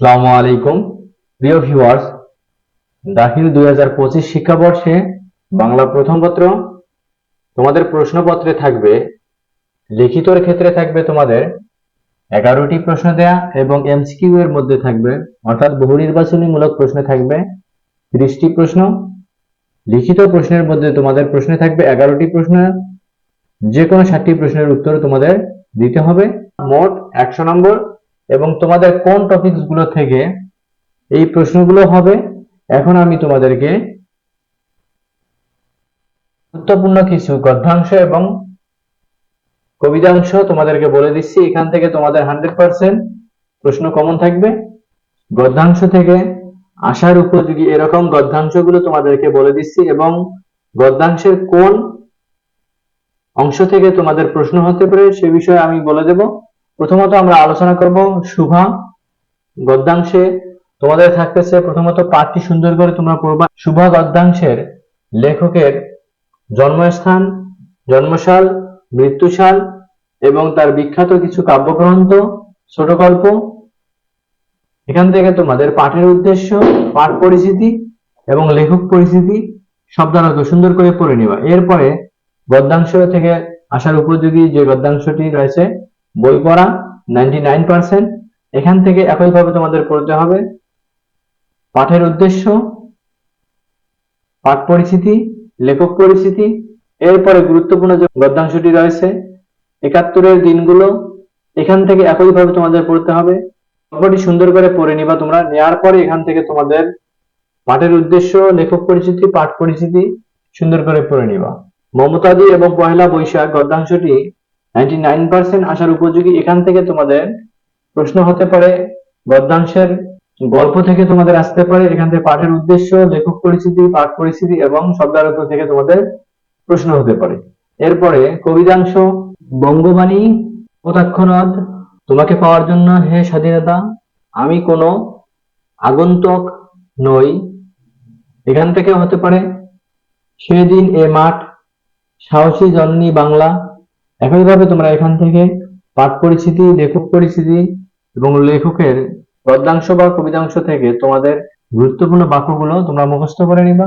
আসসালামু আলাইকুম। প্রিয় ভিউয়ার্স, দাখিল দুই হাজার পঁচিশ শিক্ষাবর্ষে বাংলা প্রথম পত্র তোমাদের প্রশ্নপত্রে থাকবে, লিখিতর ক্ষেত্রে থাকবে তোমাদের এগারোটি প্রশ্ন দেয়া এবং এমসিকিউ এর মধ্যে থাকবে, অর্থাৎ বহু নির্বাচনীমূলক প্রশ্নে থাকবে ত্রিশটি প্রশ্ন। লিখিত প্রশ্নের মধ্যে তোমাদের প্রশ্নে থাকবে এগারোটি প্রশ্ন। যে কোনো ষাটটি প্রশ্নের উত্তর তোমাদের দিতে হবে। মোট একশো নম্বর এবং তোমাদের কোন টপিকসগুলো থেকে এই প্রশ্নগুলো হবে, এখন আমি তোমাদেরকে গুরুত্বপূর্ণ কিছু গদ্যাংশ এবং কবিতাংশ তোমাদেরকে বলে দিচ্ছি। এখান থেকে তোমাদের হান্ড্রেড পার্সেন্ট প্রশ্ন কমন থাকবে। গদ্যাংশ থেকে আসার উপযোগী এরকম গদ্যাংশগুলো তোমাদেরকে বলে দিচ্ছি এবং গদ্যাংশের কোন অংশ থেকে তোমাদের প্রশ্ন হতে পারে সে বিষয়ে আমি বলে দেব। প্রথমত আমরা আলোচনা করব শুভা, গদ্যাংশে। তোমাদের থাকতেছে প্রথমত পাঠটি সুন্দর করে তোমরা পড়বা। শুভা গদ্যাংশের লেখকের জন্মস্থান, জন্মসাল, মৃত্যুসাল এবং তার বিখ্যাত কিছু কাব্যগ্রন্থ ছোট গল্প এখান থেকে তোমাদের পাঠের উদ্দেশ্য, পাঠ পরিচিতি এবং লেখক পরিচিতি শব্দার্থ সুন্দর করে পড়ে নিবা। এরপরে গদ্যাংশ থেকে আসার উপযোগী যে গদ্যাংশটি রয়েছে বই পড়া নাইনটি নাইন পার্সেন্ট এখান থেকে একইভাবে তোমাদের পড়তে হবে। পাঠের উদ্দেশ্য, পাঠ পরিচিতি, লেখক পরিচিতি। এরপরে গুরুত্বপূর্ণ যে গদ্যাংশটি রয়েছে, একাত্তরের দিনগুলো, এখান থেকে একইভাবে তোমাদের পড়তে হবে। গল্পটি সুন্দর করে পড়ে নিবা তোমরা। নেওয়ার পরে এখান থেকে তোমাদের পাঠের উদ্দেশ্য, লেখক পরিচিতি, পাঠ পরিচিতি সুন্দর করে পড়ে নিবা। মমতাদি এবং পয়লা বৈশাখ গদ্যাংশটি নাইনটি নাইন পার্সেন্ট আসার উপযোগী এখান থেকে তোমাদের প্রশ্ন হতে পারে, গদ্যাংশের গল্প থেকে তোমাদের আসতে পারে, এখান থেকে পাঠের উদ্দেশ্য, লেখক পরিচিতি, পাঠ পরিচিতি এবং শব্দার্থ থেকে তোমাদের প্রশ্ন হতে পারে। এরপরে কবিতাংশ, বঙ্গবাণী কটাক্ষনদ তোমাকে পাওয়ার জন্য হে স্বাধীনতা, আমি কোনো আগন্তুক নই। এখান থেকে হতে পারে, সেদিন এ মাঠ, সাহসী জননী বাংলা একইভাবে তোমরা এখান থেকে পাঠ পরিচিতি, লেখক পরিচিতি এবং লেখকের গদ্যাংশ বা কবিতাংশ থেকে তোমাদের গুরুত্বপূর্ণ বাক্যগুলো তোমরা মুখস্থ করে নিবা।